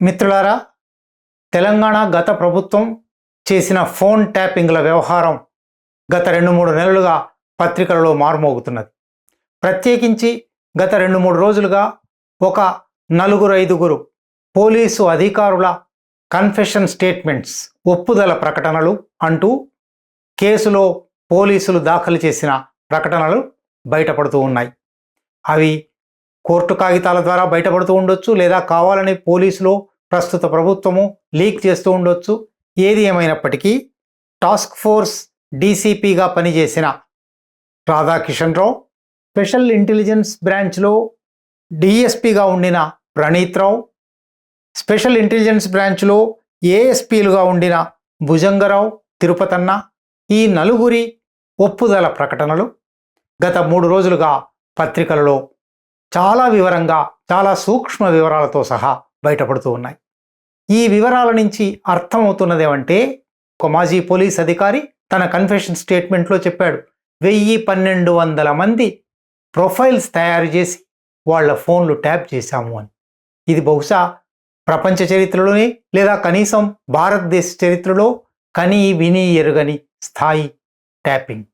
మిత్రులారా తెలంగాణ గత ప్రభుత్వం చేసిన ఫోన్ ట్యాపింగ్ల వ్యవహారం గత రెండు మూడు నెలలుగా పత్రికలలో మారుమోగుతున్నది. ప్రత్యేకించి గత రెండు మూడు రోజులుగా ఒక నలుగురు ఐదుగురు పోలీసు అధికారుల కన్ఫెషన్ స్టేట్మెంట్స్ ఒప్పుదల ప్రకటనలు అంటూ కేసులో పోలీసులు దాఖలు చేసిన ప్రకటనలు బయటపడుతూ ఉన్నాయి. అవి కోర్టు కాగితాల ద్వారా బయటపడుతూ ఉండొచ్చు లేదా కావాలని పోలీసులు ప్రస్తుత ప్రభుత్వము లీక్ చేస్తూ ఉండొచ్చు. ఏది ఏమైనప్పటికీ టాస్క్ ఫోర్స్ డీసీపీగా పనిచేసిన రాధాకిషన్ రావు స్పెషల్ ఇంటెలిజెన్స్ బ్రాంచ్లో డిఎస్పీగా ఉండిన ప్రణీత్ రావు స్పెషల్ ఇంటెలిజెన్స్ బ్రాంచ్లో ఏఎస్పీలుగా ఉండిన భుజంగరావు తిరుపతన్న ఈ నలుగురి ఒప్పుదల ప్రకటనలు గత మూడు రోజులుగా పత్రికలలో చాలా వివరంగా చాలా సూక్ష్మ వివరాలతో సహా బయటపడుతూ ఉన్నాయి. ఈ వివరాల నుంచి అర్థమవుతున్నదేమంటే ఒక మాజీ పోలీస్ అధికారి తన కన్ఫెషన్ స్టేట్మెంట్లో చెప్పాడు. వెయ్యి పన్నెండు వందల మంది ప్రొఫైల్స్ తయారు చేసి వాళ్ళ ఫోన్లు ట్యాప్ చేశాము అని. ఇది బహుశా ప్రపంచ చరిత్రలోనే లేదా కనీసం భారతదేశ చరిత్రలో కని విని ఎరుగని స్థాయి ట్యాపింగ్.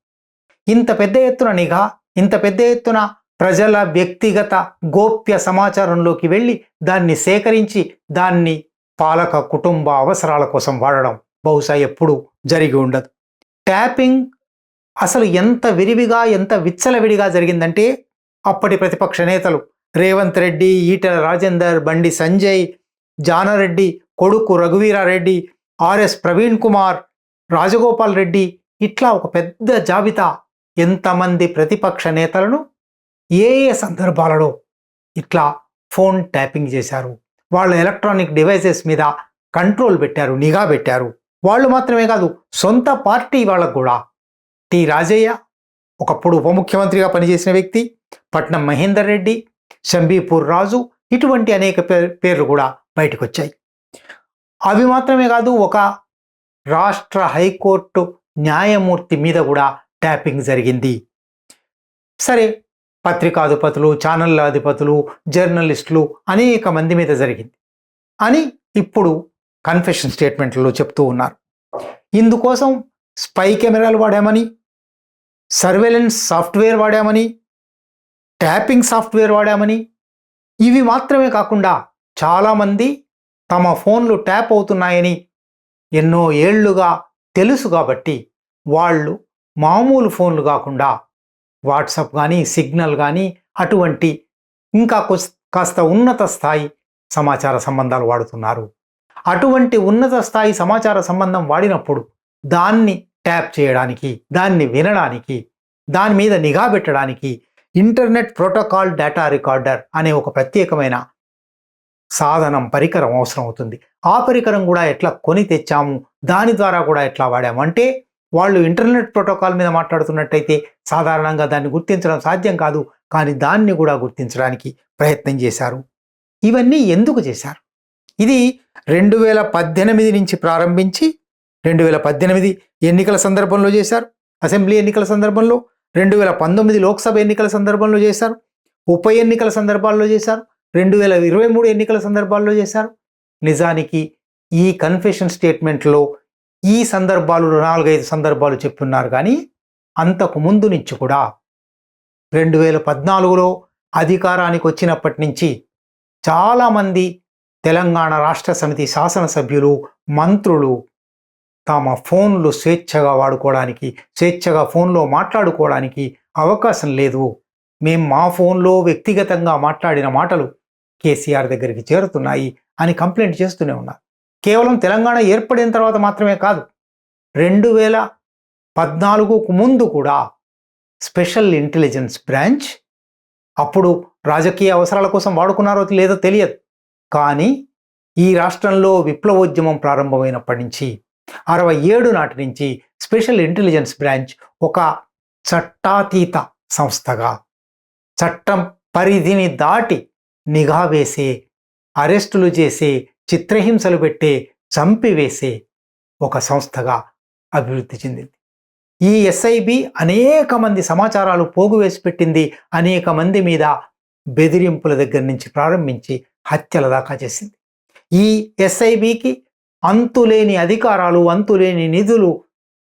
ఇంత పెద్ద ఎత్తున నిఘా ఇంత పెద్ద ఎత్తున ప్రజల వ్యక్తిగత గోప్య సమాచారంలోకి వెళ్ళి దాన్ని సేకరించి దాన్ని పాలక కుటుంబ అవసరాల కోసం వాడడం బహుశా ఎప్పుడూ జరిగి ఉండదు. ట్యాపింగ్ అసలు ఎంత విరివిగా ఎంత విచ్చలవిడిగా జరిగిందంటే అప్పటి ప్రతిపక్ష నేతలు రేవంత్ రెడ్డి ఈటల రాజేందర్ బండి సంజయ్ జానారెడ్డి కొడుకు రఘువీరారెడ్డి ఆర్ఎస్ ప్రవీణ్ కుమార్ రాజగోపాల్ రెడ్డి ఇట్లా ఒక పెద్ద జాబితా ఎంతమంది ప్రతిపక్ష నేతలను ఏ ఏ సందర్భాలలో ఇట్లా ఫోన్ ట్యాపింగ్ చేశారు? వాళ్ళ ఎలక్ట్రానిక్ డివైసెస్ మీద కంట్రోల్ పెట్టారు నిఘా పెట్టారు. వాళ్ళు మాత్రమే కాదు సొంత పార్టీ వాళ్ళకు కూడా. టి రాజయ్య ఒకప్పుడు ఉప ముఖ్యమంత్రిగా పనిచేసిన వ్యక్తి పట్నం మహేందర్ రెడ్డి శంబీపూర్ రాజు ఇటువంటి అనేక పే- పేర్లు కూడా బయటకు వచ్చాయి అవి మాత్రమే కాదు ఒక రాష్ట్ర హైకోర్టు న్యాయమూర్తి మీద కూడా ట్యాపింగ్ జరిగింది. సరే పత్రికాధిపతులు ఛానళ్ళ అధిపతులు జర్నలిస్టులు అనేక మంది మీద జరిగింది. అని ఇప్పుడు కన్ఫెషన్ స్టేట్మెంట్లలో చెప్తూ ఉన్నారు. ఇందుకోసం స్పై కెమెరాలు వాడామని సర్వేలెన్స్ సాఫ్ట్వేర్ వాడామని ట్యాపింగ్ సాఫ్ట్వేర్ వాడామని ఇవి మాత్రమే కాకుండా చాలామంది తమ ఫోన్లు ట్యాప్ అవుతున్నాయని ఎన్నో ఏళ్ళుగా తెలుసు కాబట్టి వాళ్ళు మామూలు ఫోన్లు కాకుండా వాట్సాప్ కానీ సిగ్నల్ కానీ అటువంటి ఇంకా కాస్త ఉన్నత స్థాయి సమాచార సంబంధాలు వాడుతున్నారు. అటువంటి ఉన్నత స్థాయి సమాచార సంబంధం వాడినప్పుడు దాన్ని ట్యాప్ చేయడానికి దాన్ని వినడానికి దాని మీద నిఘా పెట్టడానికి ఇంటర్నెట్ ప్రోటోకాల్ డేటా రికార్డర్ అనే ఒక ప్రత్యేకమైన సాధనం పరికరం అవసరం అవుతుంది ఆ పరికరం కూడా ఎట్లా కొని తెచ్చాము దాని ద్వారా కూడా ఎట్లా వాడాము అంటే వాళ్ళు ఇంటర్నెట్ ప్రోటోకాల్ మీద మాట్లాడుతున్నట్టయితే సాధారణంగా దాన్ని గుర్తించడం సాధ్యం కాదు కానీ దాన్ని కూడా గుర్తించడానికి ప్రయత్నం చేశారు. ఇవన్నీ ఎందుకు చేశారు? ఇది రెండు వేల పద్దెనిమిది నుంచి ప్రారంభించి రెండు వేల పద్దెనిమిది ఎన్నికల సందర్భంలో చేశారు అసెంబ్లీ ఎన్నికల సందర్భంలో రెండు వేల పంతొమ్మిది లోక్సభ ఎన్నికల సందర్భంలో చేశారు ఉప ఎన్నికల సందర్భాల్లో చేశారు రెండు వేల ఇరవై మూడు ఎన్నికల సందర్భాల్లో చేశారు. నిజానికి ఈ కన్ఫెషన్ స్టేట్మెంట్లో ఈ సందర్భాలు నాలుగైదు సందర్భాలు చెప్పున్నారు కానీ అంతకు ముందు నుంచి కూడా రెండు వేల పద్నాలుగులో అధికారానికి వచ్చినప్పటి నుంచి చాలామంది తెలంగాణ రాష్ట్ర సమితి శాసనసభ్యులు మంత్రులు తమ ఫోన్లు స్వేచ్ఛగా వాడుకోవడానికి స్వేచ్ఛగా ఫోన్లో మాట్లాడుకోవడానికి అవకాశం లేదు. మేము మా ఫోన్లో వ్యక్తిగతంగా మాట్లాడిన మాటలు కేసీఆర్ దగ్గరికి చేరుతున్నాయి అని కంప్లైంట్ చేస్తూనే ఉన్నారు. కేవలం తెలంగాణ ఏర్పడిన తర్వాత మాత్రమే కాదు రెండు వేల పద్నాలుగుకు ముందు కూడా స్పెషల్ ఇంటెలిజెన్స్ బ్రాంచ్ అప్పుడు రాజకీయ అవసరాల కోసం వాడుకున్నారో లేదో తెలియదు. కానీ ఈ రాష్ట్రంలో విప్లవోద్యమం ప్రారంభమైనప్పటి నుంచి అరవై ఏడు నాటి నుంచి స్పెషల్ ఇంటెలిజెన్స్ బ్రాంచ్ ఒక చట్టాతీత సంస్థగా చట్టం పరిధిని దాటి నిఘా వేసే అరెస్టులు చేసే చిత్రహింసలు పెట్టే చంపివేసే ఒక సంస్థగా అభివృద్ధి చెందింది. ఈ ఎస్ఐబి అనేక మంది సమాచారాలు పోగువేసి పెట్టింది అనేక మంది మీద బెదిరింపుల దగ్గర నుంచి ప్రారంభించి హత్యల దాకా చేసింది. ఈ ఎస్ఐబికి అంతులేని అధికారాలు అంతులేని నిధులు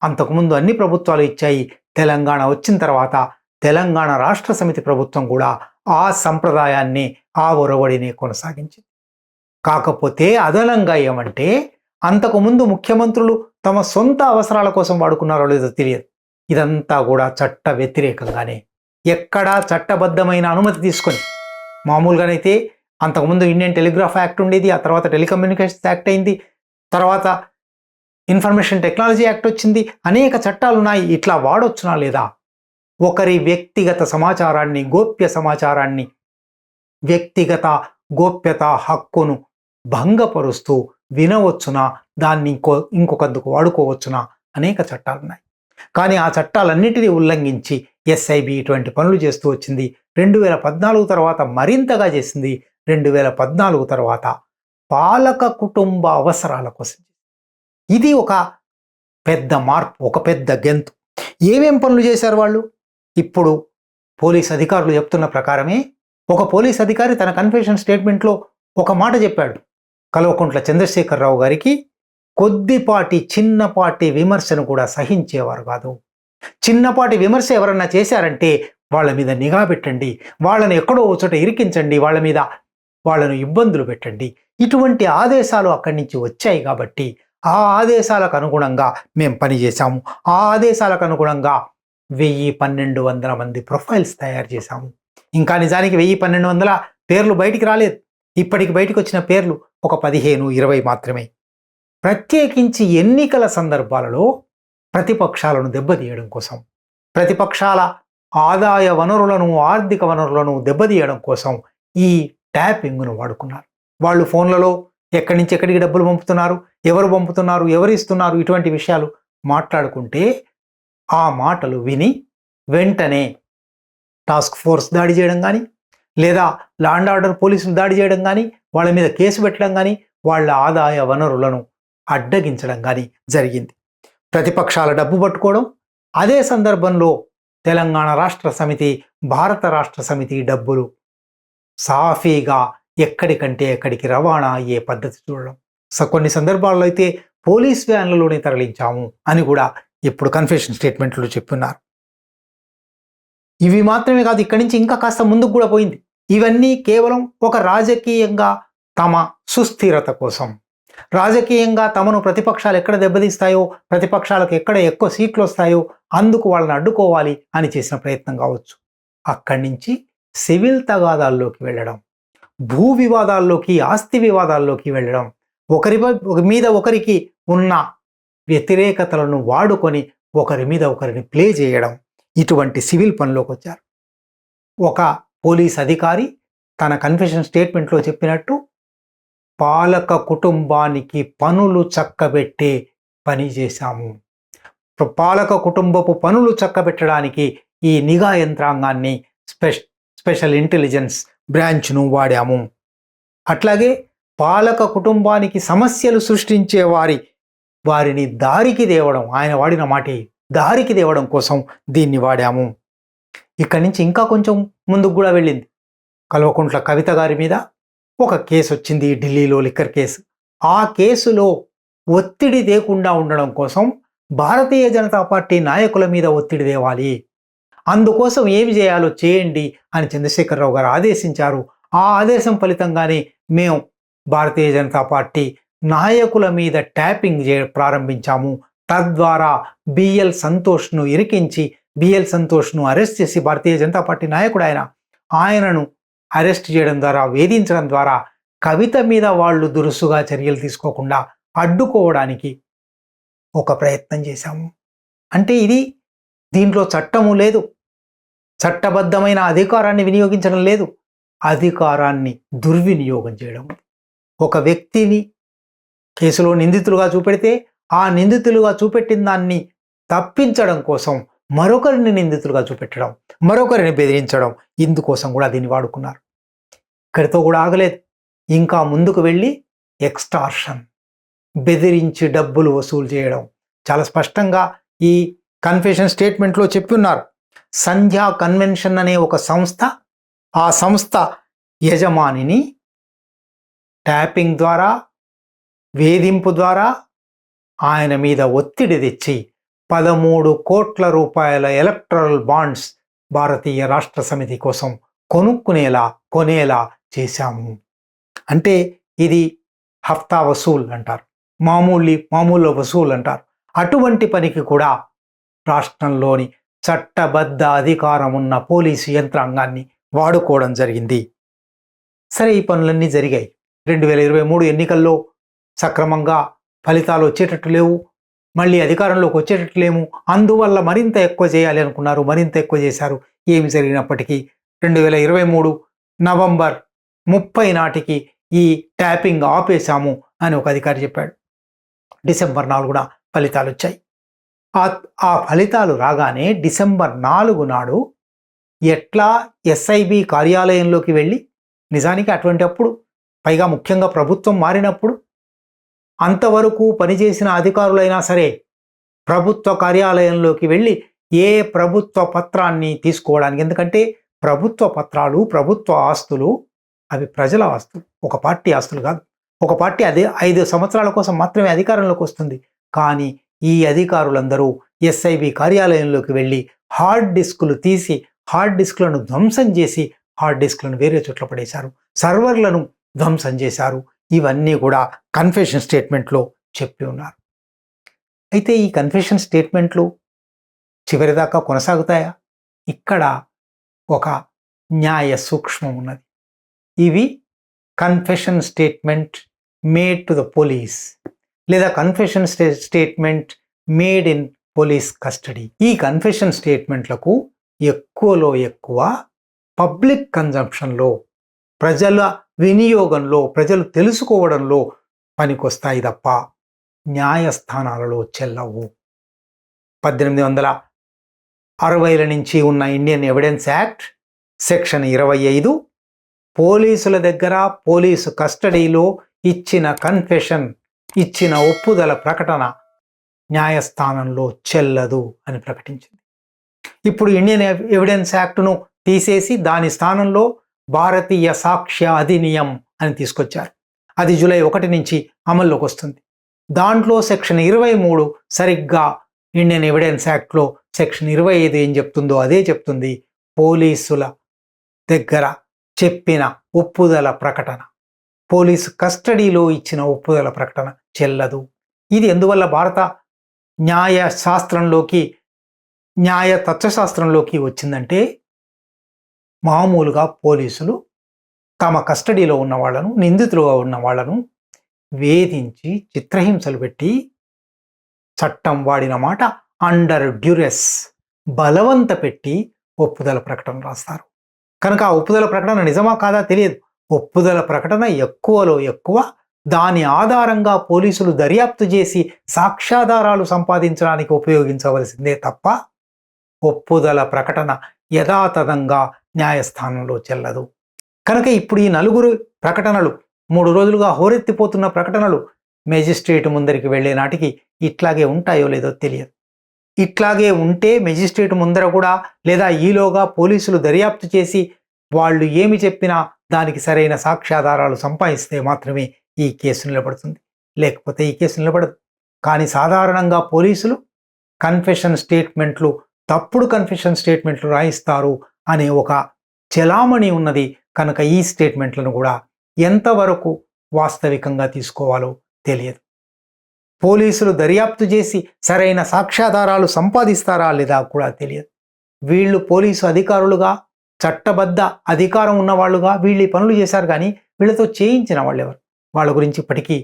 అంతకుముందు అన్ని ప్రభుత్వాలు ఇచ్చాయి. తెలంగాణ వచ్చిన తర్వాత తెలంగాణ రాష్ట్ర సమితి ప్రభుత్వం కూడా ఆ సంప్రదాయాన్ని ఆ ఒరవడిని కొనసాగించింది. కాకపోతే అదనంగా ఏమంటే అంతకుముందు ముఖ్యమంత్రులు తమ సొంత అవసరాల కోసం వాడుకున్నారో లేదో తెలియదు. ఇదంతా కూడా చట్ట వ్యతిరేకంగానే. ఎక్కడా చట్టబద్ధమైన అనుమతి తీసుకొని. మామూలుగానైతే అంతకుముందు ఇండియన్ టెలిగ్రాఫ్ యాక్ట్ ఉండేది ఆ తర్వాత టెలికమ్యూనికేషన్స్ యాక్ట్ అయింది తర్వాత ఇన్ఫర్మేషన్ టెక్నాలజీ యాక్ట్ వచ్చింది అనేక చట్టాలు ఉన్నాయి ఇట్లా వాడొచ్చునా లేదా? ఒకరి వ్యక్తిగత సమాచారాన్ని గోప్య సమాచారాన్ని వ్యక్తిగత గోప్యత హక్కును భంగపరుస్తూ వినవచ్చునా? దాన్ని ఇంకో ఇంకొకందుకు వాడుకోవచ్చునా? అనేక చట్టాలు ఉన్నాయి కానీ ఆ చట్టాలన్నిటినీ ఉల్లంఘించి ఎస్ఐబి ఇటువంటి పనులు చేస్తూ వచ్చింది. రెండు వేల పద్నాలుగు తర్వాత మరింతగా చేసింది. రెండు వేల పద్నాలుగు తర్వాత పాలక కుటుంబ అవసరాల కోసం. ఇది ఒక పెద్ద మార్పు ఒక పెద్ద గెంతు. ఏమేం పనులు చేశారు వాళ్ళు? ఇప్పుడు పోలీస్ అధికారులు చెప్తున్న ప్రకారమే ఒక పోలీస్ అధికారి తన కన్ఫెషన్ స్టేట్మెంట్లో ఒక మాట చెప్పాడు. కల్వకుంట్ల చంద్రశేఖరరావు గారికి కొద్దిపాటి చిన్నపాటి విమర్శను కూడా సహించేవారు కాదు. చిన్నపాటి విమర్శ ఎవరన్నా చేశారంటే వాళ్ళ మీద నిఘా పెట్టండి వాళ్ళని ఎక్కడో చోట ఇరికించండి వాళ్ళ మీద వాళ్ళను ఇబ్బందులు పెట్టండి. ఇటువంటి ఆదేశాలు అక్కడి నుంచి వచ్చాయి కాబట్టి ఆ ఆదేశాలకు అనుగుణంగా మేము పనిచేశాము ఆ ఆదేశాలకు అనుగుణంగా వెయ్యి పన్నెండు వందల మంది ప్రొఫైల్స్ తయారు చేశాము. ఇంకా నిజానికి వెయ్యి పన్నెండు వందల పేర్లు బయటికి రాలేదు. ఇప్పటికి బయటకు వచ్చిన పేర్లు ఒక పదిహేను ఇరవై మాత్రమే. ప్రత్యేకించి ఎన్నికల సందర్భాలలో ప్రతిపక్షాలను దెబ్బతీయడం కోసం ప్రతిపక్షాల ఆదాయ వనరులను ఆర్థిక వనరులను దెబ్బతీయడం కోసం ఈ ట్యాపింగ్ను వాడుకున్నారు. వాళ్ళు ఫోన్లలో ఎక్కడి నుంచి ఎక్కడికి డబ్బులు పంపుతున్నారు ఎవరు పంపుతున్నారు ఎవరు ఇస్తున్నారు ఇటువంటి విషయాలు మాట్లాడుకుంటే ఆ మాటలు విని వెంటనే టాస్క్ ఫోర్స్ దాడి చేయడం కానీ లేదా లాండ్ ఆర్డర్ పోలీసులు దాడి చేయడం కానీ వాళ్ళ మీద కేసు పెట్టడం కానీ వాళ్ళ ఆదాయ వనరులను అడ్డగించడం కానీ జరిగింది. ప్రతిపక్షాల డబ్బు పట్టుకోవడం అదే సందర్భంలో తెలంగాణ రాష్ట్ర సమితి భారత రాష్ట్ర సమితి డబ్బులు సాఫీగా ఎక్కడికంటే ఎక్కడికి రవాణా అయ్యే పద్ధతి చూడడం. స కొన్ని సందర్భాల్లో అయితే పోలీస్ వ్యాన్లలోనే తరలించాము అని కూడా ఇప్పుడు కన్ఫెషన్ స్టేట్మెంట్లో చెప్తున్నారు. ఇవి మాత్రమే కాదు ఇక్కడి నుంచి ఇంకా కాస్త ముందుకు కూడా పోయింది. ఇవన్నీ కేవలం ఒక రాజకీయంగా తమ సుస్థిరత కోసం. రాజకీయంగా తమను ప్రతిపక్షాలు ఎక్కడ దెబ్బతీస్తాయో ప్రతిపక్షాలకు ఎక్కడ ఎక్కువ సీట్లు వస్తాయో అందుకు వాళ్ళని అడ్డుకోవాలి అని చేసిన ప్రయత్నం కావచ్చు. అక్కడి నుంచి సివిల్ తగాదాల్లోకి వెళ్ళడం భూ వివాదాల్లోకి ఆస్తి వివాదాల్లోకి వెళ్ళడం ఒకరి మీద ఒకరికి ఉన్న వ్యతిరేకతలను వాడుకొని ఒకరి మీద ఒకరిని ప్లే చేయడం ఇటువంటి సివిల్ పనిలోకి వచ్చారు ఒక పోలీస్ అధికారి తన కన్ఫెషన్ స్టేట్మెంట్లో చెప్పినట్టు పాలక కుటుంబానికి పనులు చక్కబెట్టే పని చేశాము. పాలక కుటుంబపు పనులు చక్కబెట్టడానికి ఈ నిఘా యంత్రాంగాన్ని స్పెష్ స్పెషల్ ఇంటెలిజెన్స్ బ్రాంచ్ను వాడాము. అట్లాగే పాలక కుటుంబానికి సమస్యలు సృష్టించే వారి వారిని దారికి తేవడం ఆయన వాడిన మాటి దారికి తేవడం కోసం దీన్ని వాడాము. ఇక్కడి నుంచి ఇంకా కొంచెం ముందుకు కూడా వెళ్ళింది. కల్వకుంట్ల కవిత గారి మీద ఒక కేసు వచ్చింది ఢిల్లీలో లిక్కర్ కేసు. ఆ కేసులో ఒత్తిడి తేకుండా ఉండడం కోసం భారతీయ జనతా పార్టీ నాయకుల మీద ఒత్తిడి తేవాలి. అందుకోసం ఏమి చేయాలో చేయండి అని చంద్రశేఖరరావు గారు ఆదేశించారు. ఆ ఆదేశం ఫలితంగానే మేము భారతీయ జనతా పార్టీ నాయకుల మీద ట్యాపింగ్ చే ప్రారంభించాము. తద్వారా బిఎల్ సంతోష్ను ఇరికించి బిఎల్ సంతోష్ను అరెస్ట్ చేసి భారతీయ జనతా పార్టీ నాయకుడు ఆయన ఆయనను అరెస్ట్ చేయడం ద్వారా వేధించడం ద్వారా కవిత మీద వాళ్ళు దురుసుగా చర్యలు తీసుకోకుండా అడ్డుకోవడానికి ఒక ప్రయత్నం చేశాము. అంటే ఇది దీంట్లో చట్టము లేదు. చట్టబద్ధమైన అధికారాన్ని వినియోగించడం లేదు. అధికారాన్ని దుర్వినియోగం చేయడం. ఒక వ్యక్తిని కేసులో నిందితులుగా చూపెడితే ఆ నిందితులుగా చూపెట్టిన దాన్ని తప్పించడం కోసం మరొకరిని నిందితులుగా చూపెట్టడం మరొకరిని బెదిరించడం ఇందుకోసం కూడా దీన్ని వాడుకున్నారు. ఇక్కడితో కూడా ఆగలేదు. ఇంకా ముందుకు వెళ్ళి ఎక్స్టార్షన్ బెదిరించి డబ్బులు వసూలు చేయడం. చాలా స్పష్టంగా ఈ కన్ఫెషన్ స్టేట్మెంట్లో చెప్పి ఉన్నారు సంధ్యా కన్వెన్షన్ అనే ఒక సంస్థ ఆ సంస్థ యజమానిని ట్యాపింగ్ ద్వారా వేధింపు ద్వారా ఆయన మీద ఒత్తిడి తెచ్చి పదమూడు కోట్ల రూపాయల ఎలక్ట్రల్ బాండ్స్ భారతీయ రాష్ట్ర సమితి కోసం కొనుక్కునేలా కొనేలా చేశాము. అంటే ఇది హఫ్తా వసూల్ అంటారు. మామూలు మామూలు వసూల్ అంటారు. అటువంటి పనికి కూడా రాష్ట్రంలోని చట్టబద్ధ అధికారం ఉన్న పోలీసు యంత్రాంగాన్ని వాడుకోవడం జరిగింది. సరే ఈ పనులన్నీ జరిగాయి. రెండు వేల ఇరవై మూడు ఎన్నికల్లో సక్రమంగా ఫలితాలు వచ్చేటట్టు లేవు. మళ్ళీ అధికారంలోకి వచ్చేటట్లేము. అందువల్ల మరింత ఎక్కువ చేయాలి అనుకున్నారు. మరింత ఎక్కువ చేశారు. ఏమి జరిగినప్పటికీ రెండు వేల ఇరవై మూడు నవంబర్ ముప్పై నాటికి ఈ ట్యాపింగ్ ఆపేశాము అని ఒక అధికారి చెప్పాడు. డిసెంబర్ నాలుగున ఫలితాలు వచ్చాయి. ఆ ఆ ఫలితాలు రాగానే డిసెంబర్ నాలుగు నాడు ఎట్లా ఎస్ఐబి కార్యాలయంలోకి వెళ్ళి నిజానికి అటువంటి అప్పుడు పైగా ముఖ్యంగా ప్రభుత్వం మారినప్పుడు అంతవరకు పనిచేసిన అధికారులైనా సరే ప్రభుత్వ కార్యాలయంలోకి వెళ్ళి ఏ ప్రభుత్వ పత్రాన్ని తీసుకోవడానికి ఎందుకంటే ప్రభుత్వ పత్రాలు ప్రభుత్వ ఆస్తులు అవి ప్రజల ఆస్తులు ఒక పార్టీ ఆస్తులు కాదు. ఒక పార్టీ అదే ఐదు సంవత్సరాల కోసం మాత్రమే అధికారంలోకి వస్తుంది. కానీ ఈ అధికారులందరూ ఎస్ఐబి కార్యాలయంలోకి వెళ్ళి హార్డ్ డిస్కులు తీసి హార్డ్ డిస్క్లను ధ్వంసం చేసి హార్డ్ డిస్క్లను వేరే చోట్ల పడేశారు. సర్వర్లను ధ్వంసం చేశారు. ఇవన్నీ కూడా కన్ఫెషన్ స్టేట్మెంట్లో చెప్పి ఉన్నారు. అయితే ఈ కన్ఫెషన్ స్టేట్మెంట్లు చివరిదాకా కొనసాగుతాయా? ఇక్కడ ఒక న్యాయ సూక్ష్మం ఉన్నది. ఇవి confession statement made to the police లేదా confession stay statement made in police custody ఈ కన్ఫెషన్ స్టేట్మెంట్లకు ఎక్కువలో ఎక్కువ పబ్లిక్ కన్జంప్షన్లో ప్రజల వినియోగంలో ప్రజలు తెలుసుకోవడంలో పనికొస్తాయి తప్ప న్యాయస్థానాలలో చెల్లవు. పద్దెనిమిది వందల అరవైల నుంచి ఉన్న ఇండియన్ ఎవిడెన్స్ యాక్ట్ సెక్షన్ ఇరవై ఐదు పోలీసుల దగ్గర పోలీసు కస్టడీలో ఇచ్చిన కన్ఫెషన్ ఇచ్చిన ఒప్పుదల ప్రకటన న్యాయస్థానంలో చెల్లదు అని ప్రకటించింది. ఇప్పుడు ఇండియన్ ఎవిడెన్స్ యాక్ట్ను తీసేసి దాని స్థానంలో భారతీయ సాక్ష్య అధినియం అని తీసుకొచ్చారు. అది జూలై ఒకటి నుంచి అమల్లోకి వస్తుంది. దాంట్లో సెక్షన్ ఇరవై మూడు సరిగ్గా ఇండియన్ ఎవిడెన్స్ యాక్ట్లో సెక్షన్ ఇరవై ఐదు ఏం చెప్తుందో అదే చెప్తుంది. పోలీసుల దగ్గర చెప్పిన ఒప్పుదల ప్రకటన. పోలీసు కస్టడీలో ఇచ్చిన ఒప్పుదల ప్రకటన చెల్లదు. ఇది ఎందువల్ల భారత న్యాయ శాస్త్రంలోకి న్యాయ తత్వశాస్త్రంలోకి వచ్చిందంటే మామూలుగా పోలీసులు తమ కస్టడీలో ఉన్న వాళ్ళను నిందితులుగా ఉన్న వాళ్ళను వేధించి చిత్రహింసలు పెట్టి చట్టం వాడిన మాట అండర్ డ్యూరెస్ బలవంత పెట్టి ఒప్పుదల ప్రకటన రాస్తారు. కనుక ఆ ఒప్పుదల ప్రకటన నిజమా కాదా తెలియదు. ఒప్పుదల ప్రకటన ఎక్కువలో ఎక్కువ దాని ఆధారంగా పోలీసులు దర్యాప్తు చేసి సాక్ష్యాధారాలు సంపాదించడానికి ఉపయోగించవలసిందే తప్ప ఒప్పుదల ప్రకటన యథాతథంగా న్యాయస్థానంలో చెల్లదు. కనుక ఇప్పుడు ఈ నలుగురు ప్రకటనలు మూడు రోజులుగా హోరెత్తిపోతున్న ప్రకటనలు మెజిస్ట్రేట్ ముందరికి వెళ్ళే నాటికి ఇట్లాగే ఉంటాయో లేదో తెలియదు. ఇట్లాగే ఉంటే మెజిస్ట్రేట్ ముందర కూడా లేదా ఈలోగా పోలీసులు దర్యాప్తు చేసి వాళ్ళు ఏమి చెప్పినా దానికి సరైన సాక్ష్యాధారాలు సంపాదిస్తే మాత్రమే ఈ కేసు నిలబడుతుంది. లేకపోతే ఈ కేసు నిలబడదు. కానీ సాధారణంగా పోలీసులు కన్ఫెషన్ స్టేట్మెంట్లు తప్పుడు కన్ఫెషన్ స్టేట్మెంట్లు రాయిస్తారు. అనే ఒక చెలామణి ఉన్నది కనుక ఈ స్టేట్మెంట్లను కూడా ఎంతవరకు వాస్తవికంగా తీసుకోవాలో తెలియదు. పోలీసులు దర్యాప్తు చేసి సరైన సాక్ష్యాధారాలు సంపాదిస్తారా లేదా కూడా తెలియదు. వీళ్ళు పోలీసు అధికారులుగా చట్టబద్ధ అధికారం ఉన్నవాళ్ళుగా వీళ్ళు పనులు చేశారు కానీ వీళ్ళతో చేయించిన వాళ్ళు ఎవరు వాళ్ళ గురించి ఇప్పటికీ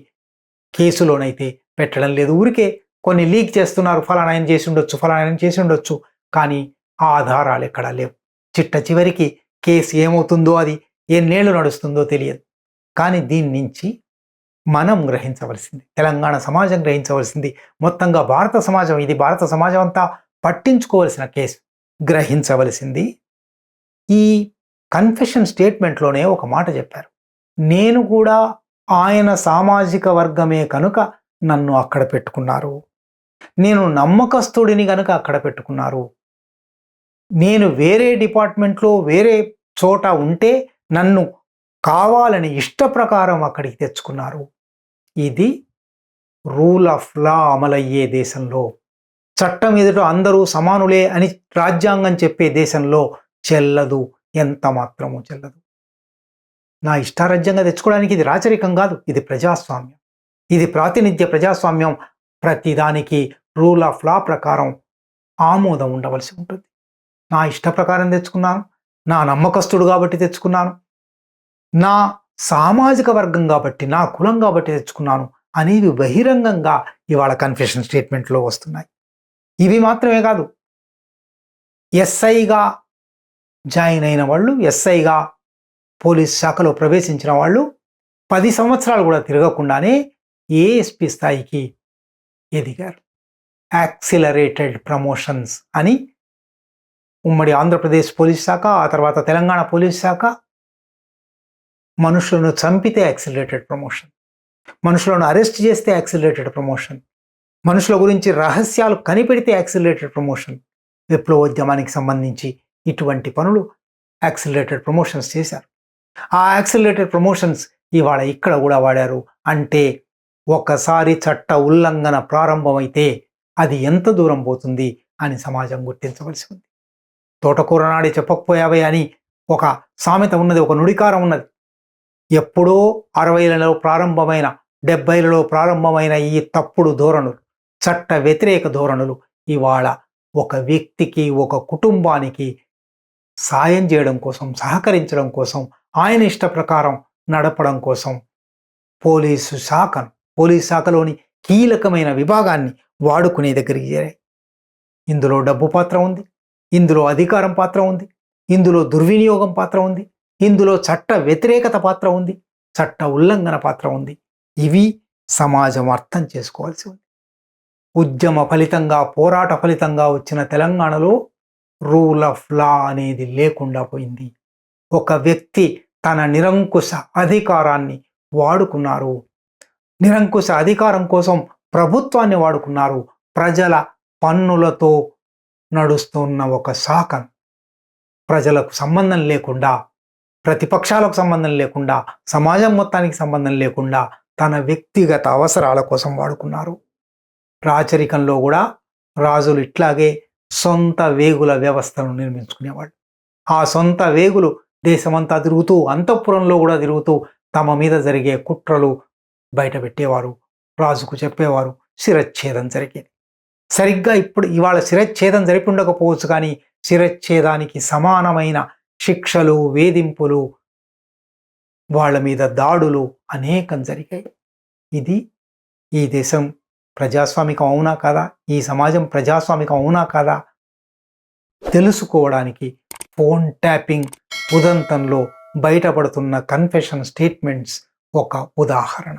కేసులోనైతే పెట్టడం లేదు. ఊరికే కొన్ని లీక్ చేస్తున్నారు ఫలానాయన చేసి ఉండొచ్చు ఫలానాయన చేసి ఉండొచ్చు కానీ ఆధారాలు ఎక్కడా లేవు. చిట్ట చివరికి కేసు ఏమవుతుందో అది ఎన్నేళ్ళు నడుస్తుందో తెలియదు. కానీ దీని నుంచి మనం గ్రహించవలసింది తెలంగాణ సమాజం గ్రహించవలసింది మొత్తంగా భారత సమాజం ఇది భారత సమాజం అంతా పట్టించుకోవలసిన కేసు గ్రహించవలసింది. ఈ కన్ఫెషన్ స్టేట్మెంట్లోనే ఒక మాట చెప్పారు. నేను కూడా ఆయన సామాజిక వర్గమే కనుక నన్ను అక్కడ పెట్టుకున్నారు. నేను నమ్మకస్తుడిని కనుక అక్కడ పెట్టుకున్నారు. నేను వేరే డిపార్ట్మెంట్లో వేరే చోట ఉంటే నన్ను కావాలని ఇష్ట ప్రకారం అక్కడికి తెచ్చుకున్నారు. ఇది రూల్ ఆఫ్ లా అమలయ్యే దేశంలో చట్టం ఎదుట అందరూ సమానులే అని రాజ్యాంగం చెప్పే దేశంలో చెల్లదు ఎంత మాత్రమూ చెల్లదు. నా ఇష్టారాజ్యంగా తెచ్చుకోవడానికి ఇది రాచరికం కాదు ఇది ప్రజాస్వామ్యం. ఇది ప్రాతినిధ్య ప్రజాస్వామ్యం. ప్రతిదానికి రూల్ ఆఫ్ లా ప్రకారం ఆమోదం ఉండవలసి ఉంటుంది. నా ఇష్ట ప్రకారం తెచ్చుకున్నాను. నా నమ్మకస్తుడు కాబట్టి తెచ్చుకున్నాను. నా సామాజిక వర్గం కాబట్టి నా కులం కాబట్టి తెచ్చుకున్నాను అనేవి బహిరంగంగా ఇవాళ కన్ఫెషన్ స్టేట్మెంట్లో వస్తున్నాయి. ఇవి మాత్రమే కాదు. ఎస్ఐగా జాయిన్ అయిన వాళ్ళు ఎస్ఐగా పోలీస్ శాఖలో ప్రవేశించిన వాళ్ళు పది సంవత్సరాలు కూడా తిరగకుండానే ఏఎస్పి స్థాయికి ఎదిగారు. యాక్సిలరేటెడ్ ప్రమోషన్స్ అని ఉమ్మడి ఆంధ్రప్రదేశ్ పోలీస్ శాఖ ఆ తర్వాత తెలంగాణ పోలీస్ శాఖ మనుషులను చంపితే యాక్సిలరేటెడ్ ప్రమోషన్ మనుషులను అరెస్ట్ చేస్తే యాక్సిలరేటెడ్ ప్రమోషన్ మనుషుల గురించి రహస్యాలు కనిపెడితే యాక్సిలరేటెడ్ ప్రమోషన్ విప్లవోద్యమానికి సంబంధించి ఇటువంటి పనులు యాక్సిలరేటెడ్ ప్రమోషన్స్ చేశారు. ఆ యాక్సిలరేటెడ్ ప్రమోషన్స్ ఇవాళ ఇక్కడ కూడా వాడారు. అంటే ఒకసారి చట్ట ఉల్లంఘన ప్రారంభమైతే అది ఎంత దూరం పోతుంది అని సమాజం గుర్తించవలసి ఉంది. తోటకూర నాడి చెప్పకపోయావే అని ఒక సామెత ఉన్నది ఒక నుడికారం ఉన్నది. ఎప్పుడో అరవైలలో ప్రారంభమైన డెబ్బైలలో ప్రారంభమైన ఈ తప్పుడు ధోరణులు చట్ట వ్యతిరేక ధోరణులు ఇవాళ ఒక వ్యక్తికి ఒక కుటుంబానికి సాయం చేయడం కోసం సహకరించడం కోసం ఆయన ఇష్ట ప్రకారం నడపడం కోసం పోలీసు శాఖను పోలీస్ శాఖలోని కీలకమైన విభాగాన్ని వాడుకునే దగ్గరికి చేరాయి. ఇందులో డబ్బు పాత్ర ఉంది. ఇందులో అధికారం పాత్ర ఉంది. ఇందులో దుర్వినియోగం పాత్ర ఉంది. ఇందులో చట్ట వ్యతిరేకత పాత్ర ఉంది. చట్ట ఉల్లంఘన పాత్ర ఉంది. ఇవి సమాజం అర్థం చేసుకోవాల్సి ఉంది. ఉద్యమ ఫలితంగా పోరాట ఫలితంగా వచ్చిన తెలంగాణలో రూల్ ఆఫ్ లా అనేది లేకుండా పోయింది. ఒక వ్యక్తి తన నిరంకుశ అధికారాన్ని వాడుకున్నారు. నిరంకుశ అధికారం కోసం ప్రభుత్వాన్ని వాడుకున్నారు. ప్రజల పన్నులతో నడుస్తున్న ఒక శాఖను ప్రజలకు సంబంధం లేకుండా ప్రతిపక్షాలకు సంబంధం లేకుండా సమాజం మొత్తానికి సంబంధం లేకుండా తన వ్యక్తిగత అవసరాల కోసం వాడుకున్నారు. రాచరికంలో కూడా రాజులు ఇట్లాగే సొంత వేగుల వ్యవస్థను నిర్మించుకునేవాడు ఆ సొంత వేగులు దేశమంతా తిరుగుతూ అంతఃపురంలో కూడా తిరుగుతూ తమ మీద జరిగే కుట్రలు బయటపెట్టేవారు. రాజుకు చెప్పేవారు శిరచ్ఛేదం జరిగేది. సరిగ్గా ఇప్పుడు ఇవాళ శిరచ్ఛేదం జరిపి ఉండకపోవచ్చు కానీ శిరచ్ఛేదానికి సమానమైన శిక్షలు వేధింపులు వాళ్ళ మీద దాడులు అనేకం జరిగాయి. ఇది ఈ దేశం ప్రజాస్వామికం అవునా కాదా? ఈ సమాజం ప్రజాస్వామికం అవునా కాదా? తెలుసుకోవడానికి ఫోన్ ట్యాపింగ్ ఉదంతంలో బయటపడుతున్న కన్ఫెషన్ స్టేట్మెంట్స్ ఒక ఉదాహరణ.